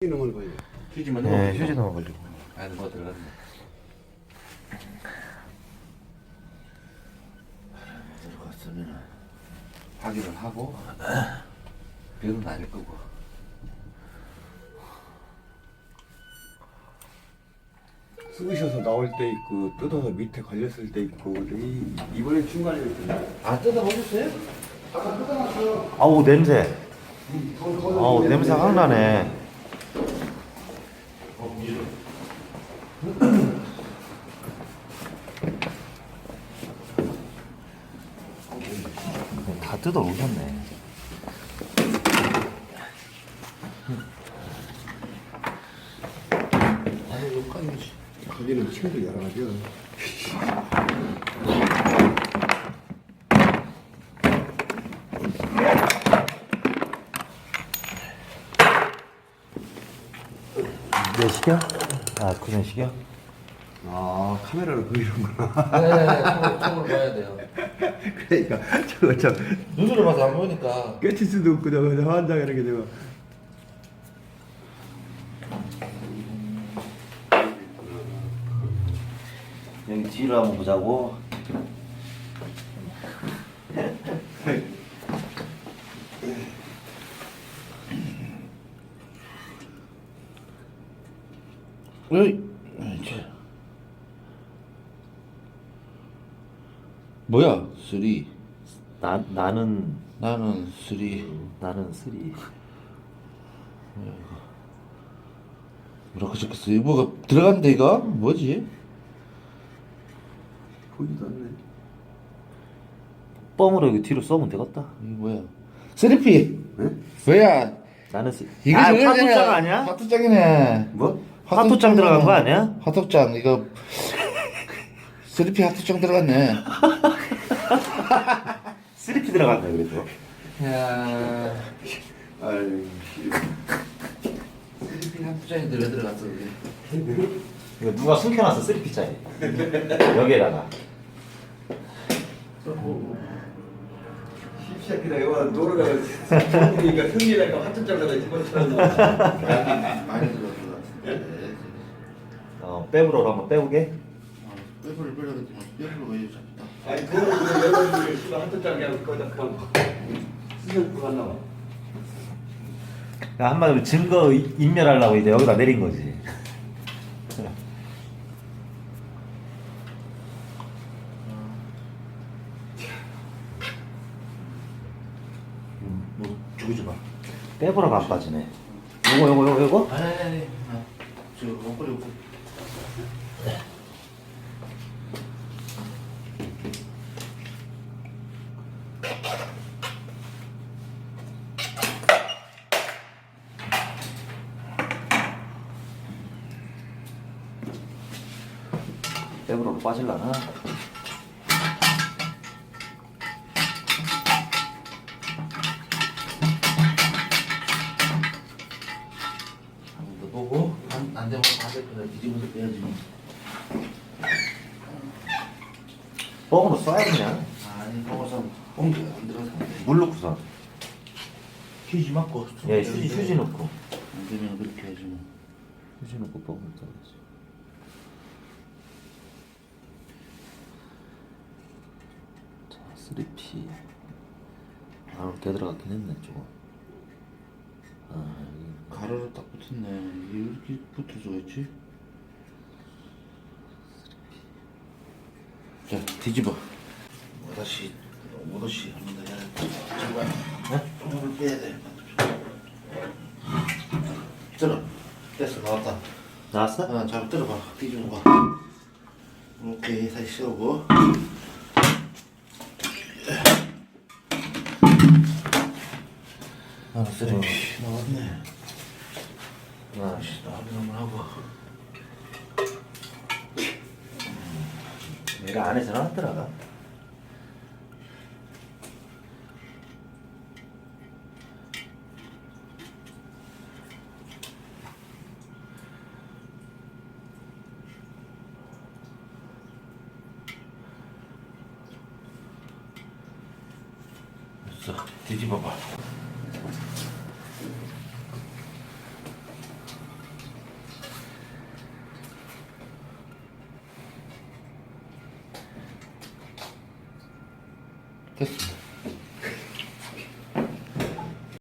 이놈을 거예요. 휴지만 네. 휴지 넣어 걸리고. 안에 뭐 들어갔네. 들어갔으면 확인을 하고 별은 아닐 거고. 쑤셔서 나올 때 있고 뜯어서 밑에 걸렸을 때 있고 이, 이번에 중간에 아 뜯어 보셨어요? 아우 냄새. 아우 냄새 확 나네. 다 뜯어 오셨네. 아니 여기까지. 거기는 층도 여러 가지요. 내 시켜? 아 그냥 시켜? 아 카메라로 보이는구나. 네, 총을, 총을 봐야 돼요. 그러니까 저거 저 눈으로 봐서 안 보니까. 깨칠 수도 없고 저거 저 환장이라는 게 저거. 여기 뒤로 한번 보자고. 어이, 이제. 뭐야? 쓰리. 나 나는 나는 쓰리. 나는 쓰리. 뭐라고 적혔어? 이거 뭐가 들어갔는데 이거? 뭐지? 보이지도 않네. 뻥으로 여기 뒤로 쏘면 되겠다. 이거 뭐야? 쓰리피. 네? 뭐야? 나는 쓰. 이거 아, 저거잖아. 화투장 아니야? 화투장이네. 뭐? 화투장 들어간 거 아니야? 화투장 이거 쓰리피 화투장 들어갔네. 쓰리피 들어간다 그래도. 야, 아유. 쓰리피 화투장이 왜 들어갔어? 이게? 이거 누가 숨겨놨어 쓰리피 짜리. 여기에다가. 씹새끼다 이거 노래가 좋으니까 승리랄까 화천장가다 집어치는 많이 들어 같은데. 어 빼부로 한번 빼보게. 빼버려 빼려겠지만 빼버려 왜 잡다. 아니 그거는 여러분들이 씨가 화천장가고 거기다 그냥 쓰셔서 갔나 봐. 그러니까 한마디로 증거 이- 인멸하려고 이제 여기다 내린 거지. 뭐 죽이지 마. 빼보라가 안 빠지네. 요거 요거 요거 요거? 아니 아니 아니. 아, 저 목걸이 없고. 빼부로로 빠질라나? 반대편을 뒤집어서 빼야지. 뻥으로 쏴야 그냥. 아니 먹어서 옮겨 안 들어서 안 돼. 물 넣고서. 휴지 맞고. 예, 휴지 휴지 넣고. 안 되면 그렇게 해야지 뭐. 휴지 넣고 뻥을 쏴야지. 자, 3P. 아, 개 들어갔긴 했네, 저거. 아, 여기. 가로로 딱 붙었네. 이게 왜 이렇게 붙을 수가 있지? 자 뒤집어. 뭐다시 뭐다시 한번 더 해야 돼. 제발. 네? 조금을 빼야 돼. 들어. 됐어 나왔다. 나왔어? 어, 잘 들어봐. 뒤집어 봐. 오케이 다시 세우고. 아 쓰레기 나왔네. 아씨 나도 한번 하고. 얘가 안에 들어갔더라가. 됐어 뒤집어 봐. 됐습니다.